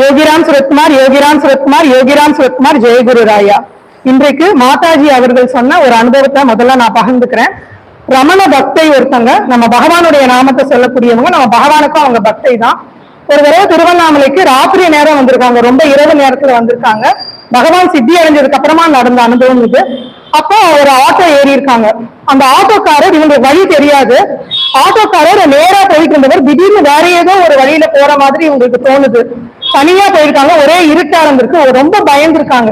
யோகிராம் சுரத்குமார் யோகிராம் சுரத்குமார் யோகிராம் சுரத்குமார் ஜெயகுரு ராயா. இன்றைக்கு மாதாஜி அவர்கள் சொன்ன ஒரு அனுபவத்தை முதல்ல நான் பகிர்ந்துக்கிறேன். ரமண பக்தை ஒருத்தங்க நம்ம பகவானுடைய நாமத்தை சொல்லக்கூடியவங்க நம்ம பகவானுக்கும் அவங்க பக்தை தான். ஒரு தடவை திருவண்ணாமலைக்கு ராத்திரி நேரம் வந்திருக்காங்க ரொம்ப இரவு நேரத்துல வந்திருக்காங்க. பகவான் சித்தி அடைஞ்சதுக்கு அப்புறமா நடந்த அனுபவம் இது. அப்போ ஒரு ஆட்டோ ஏறி இருக்காங்க. அந்த ஆட்டோக்காரர் இவங்களுக்கு வழி தெரியாது. ஆட்டோக்காரர் நேரா போயிட்டு இருந்தவர் திடீர்னு வேற ஏதோ ஒரு வழியில போற மாதிரி இவங்களுக்கு தோணுது. தனியா போயிருக்காங்க ஒரே இருட்டா இருந்திருக்கு ரொம்ப பயந்துருக்காங்க.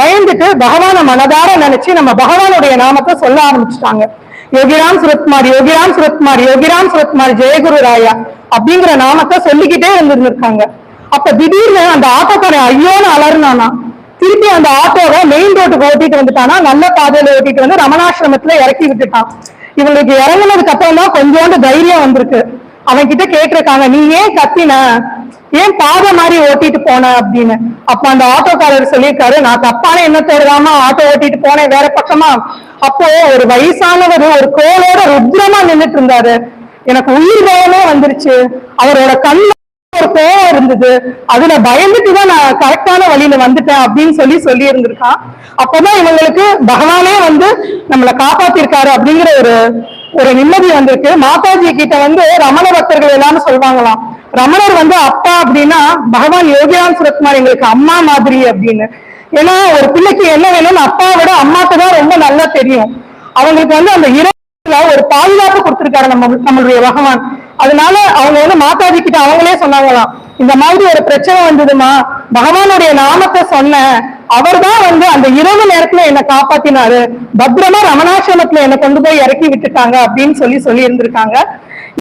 பயந்துட்டு பகவான மனதார நினைச்சு நம்ம பகவானுடைய நாமத்தை சொல்ல ஆரம்பிச்சுட்டாங்க. யோகிராம் சுரத்குமார் யோகிராம் சுரத்குமார் யோகிராம் சுரத்குமார் ஜெயகுரு ராயா அப்படிங்கிற நாமத்தை சொல்லிக்கிட்டே இருந்திருந்திருக்காங்க. அப்ப திடீர்னு அந்த ஆட்டோக்காரன் ஐயோன்னு அலர்னானா திருப்பி அந்த ஆட்டோவை மெயின் ரோட்டுக்கு ஓட்டிட்டு வந்துட்டானா. நல்ல பாதையில ஓட்டிட்டு வந்து ரமணாசிரமத்துல இறக்கி விட்டுட்டான். இவங்களுக்கு இறங்குனதுக்கு அப்புறம் தான் கொஞ்சோண்டு தைரியம் வந்திருக்கு. அவன் கிட்ட கேட்டிருக்காங்க நீ ஏன் கத்தின? ஏன் பாதை மாதிரி ஓட்டிட்டு போன அப்படின்னு? அப்ப அந்த ஆட்டோக்காரர் சொல்லியிருக்காரு நான் தப்பான என்ன தாமா ஆட்டோ ஓட்டிட்டு போனேன் வேற பக்கமா. அப்போ ஒரு வயசானவர் ஒரு கோலோட ருத்ரமா நின்றுட்டு இருந்தாரு. எனக்கு உயிர் கோலமே வந்துருச்சு. அவரோட கண் ஒரு கோவம் இருந்தது. அதுல பயந்துட்டு தான் நான் கரெக்டான வழியில வந்துட்டேன் அப்படின்னு சொல்லி சொல்லி இருந்திருக்கான் அப்பதான் இவங்களுக்கு பகவானே வந்து நம்மளை காப்பாத்திருக்காரு அப்படிங்கிற ஒரு ஒரு நிம்மதி வந்திருக்கு. மாதாஜி கிட்ட வந்து ரமண பக்தர்கள் எல்லாரும் சொல்லுவாங்களாம் ரமணர் வந்து அப்பா அப்படின்னா பகவான் யோகிராம் சுரத்குமார் எங்களுக்கு அம்மா மாதிரி அப்படின்னு. ஏன்னா ஒரு பிள்ளைக்கு என்ன வேணும்னு அப்பாவை விட அம்மாக்கு தான் ரொம்ப நல்லா தெரியும். அவங்களுக்கு வந்து அந்த இரவுல ஒரு பாதுகாப்பு கொடுத்திருக்காரு நம்ம நம்மளுடைய பகவான். அதனால அவங்க வந்து மாதாஜி கிட்ட அவங்களே சொன்னாங்களாம் இந்த மாதிரி ஒரு பிரச்சனை வந்ததுமா? பகவானுடைய நாமத்தை சொன்னேன் அவர்தான் வந்து அந்த இரவு நேரத்துல என்னை காப்பாத்தினாரு. பத்திரமா ரமணாசிரமத்துல என்னை கொண்டு போய் இறக்கி விட்டுட்டாங்க அப்படின்னு சொல்லி சொல்லி இருந்திருக்காங்க